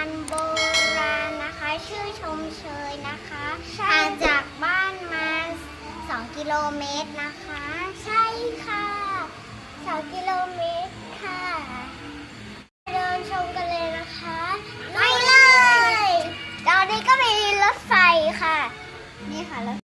านโบราณนะคะ ชื่อชมเชยนะคะห่างจากบ้านมา 2 กิโลเมตรนะคะ ใช่ค่ะ 2 กิโลเมตรค่ะ เดินชมกันเลยนะคะไปเลย ตอนนี้ก็มีรถไฟค่ะ นี่ค่ะรถ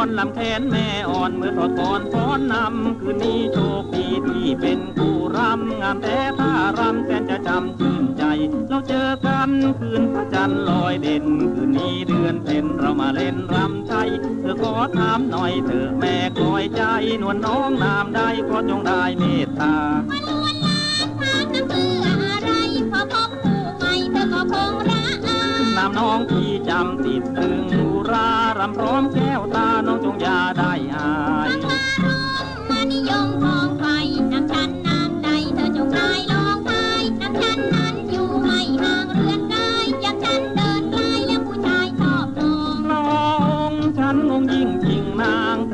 อ่อนลำแขนแม่อ่อนเมื่อถอดก่อนฟ้อนนำคืนนี้โชคดีที่เป็นคู่รำงามแต่ท่ารำแสนจะจำชื่นใจ เราเจอกันคืนพระจันทร์ลอยเด่นคืนนี้เดือนเพ็ญเรามาเล่นรำไทยเธอขอถามหน่อยเธอะแม่คอยใจนวลน้องนามใดก็จงได้เมตตามาลวนลามพากันเพื่ออะไรพอพบผู้ใหม่เธอก็คงระอานามน้องที่จำติดตึงอุ รำพร้อมแก้วตาน้องจงอย่าได้อาย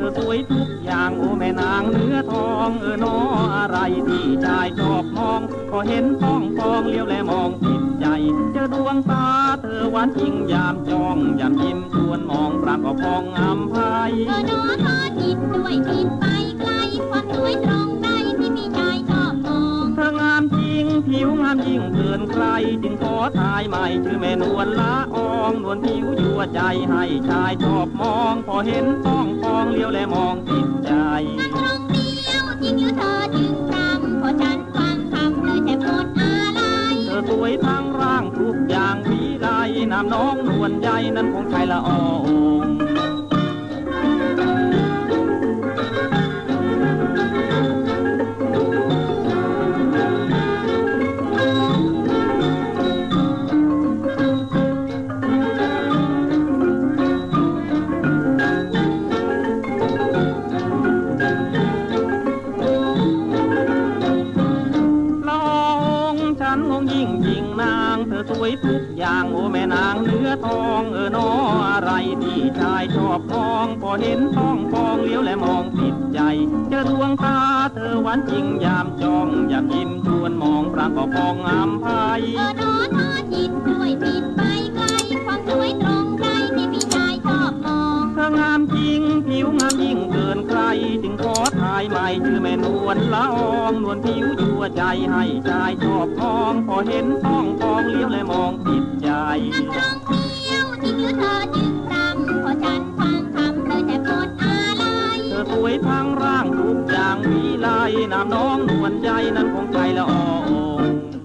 อสวยทุกอย่างโอ้แม่นางเนื้อทองเออน้ออะไรที่ชายชอบมองพอเห็นต้องฟองเลี้ยวแลมองติดใจ เจอดวงตาเธอหวานจริงยามจ้องยามยิ้มชวนมองปรางก็พองอำพายเธอหนอทอดจิตด้วยทิศไปไกลความสวยตรง วงามยิ่งเกินใครจึงขอทายใหม่ชื่อแม่นวลละอองนวลผิวยั่วใจให้ชายชอบมอง พอเห็นท้องฟองเลี้ยวและมองติดใจนั่งตรงเดียวจริงหรือเธอจึงรำพอฉันฟังคำเลยแต่หมดอะไรเธอสวยทั้งร่างทุกอย่างวิไลนามน้องนวลใจนั้นคงใช่ละออง อย่างโอแม่นางเนื้อทองเออน้ออะไรที่ชายชอบมองพอเห็นท้องฟองเลี้ยวและมองติดใจเจอดวงตาเธอหวานจริงยามจ้องอยากยิ้มชวนมองปรางก็พองงามไพเออนอทอดจิตด้วยปิดไปไกลความสวยตรง งเธองามจริงผิวงามยิ่งเกินใคร จึงขอทายใหม่ชื่อแม่นวลละอองนวลผิวยั่วใจให้ชายชอบมอง พอเห็นท้องฟองเลี้ยวแลมองติดใจนั่งตรงเดียวจริงหรือเธอจึงรำพอฉันฟังคำเลยแต่หมดอะไรเธอสวยทั้งร่างทุกอย่างวิไลนามน้องนวลใจนั้นคงใจละออง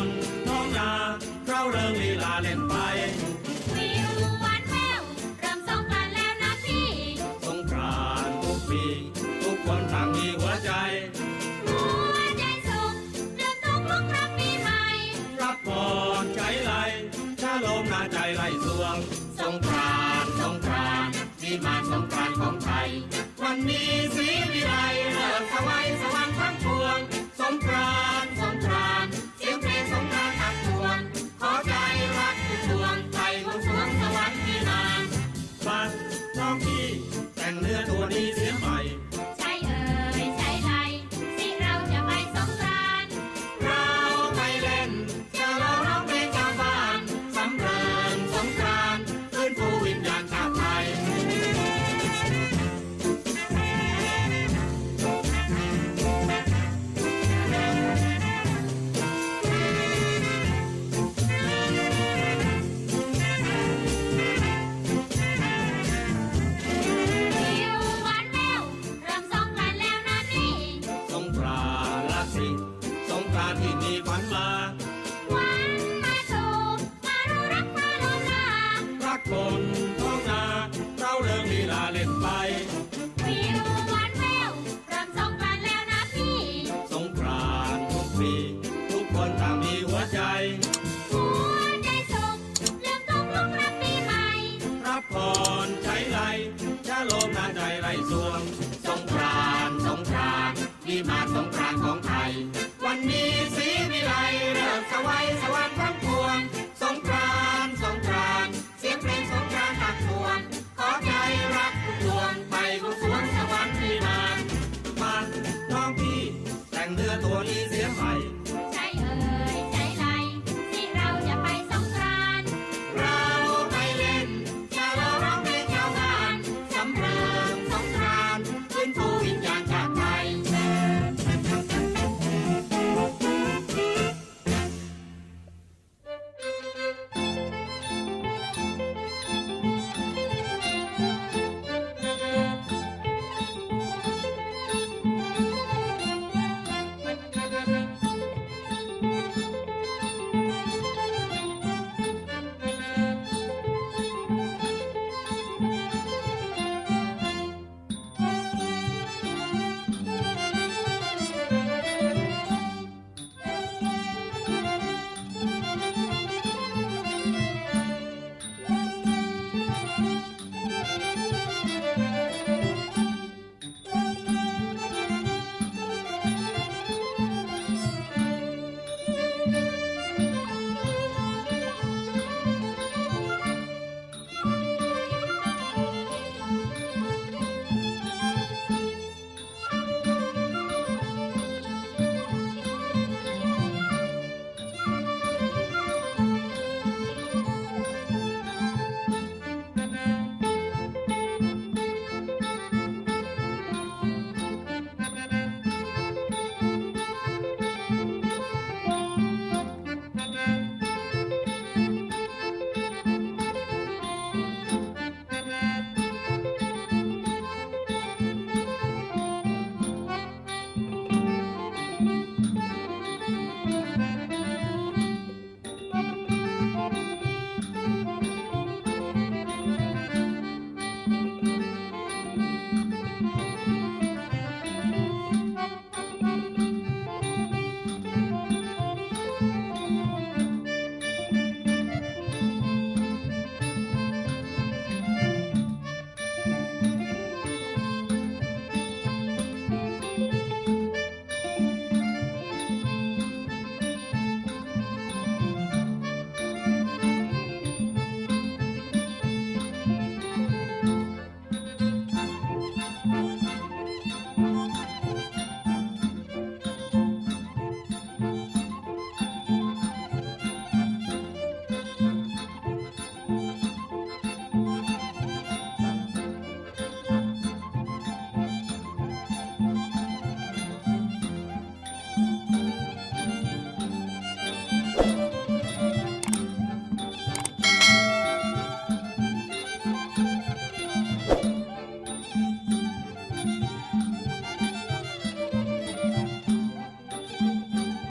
นท้องนาเราเริงลีลาเล่นไป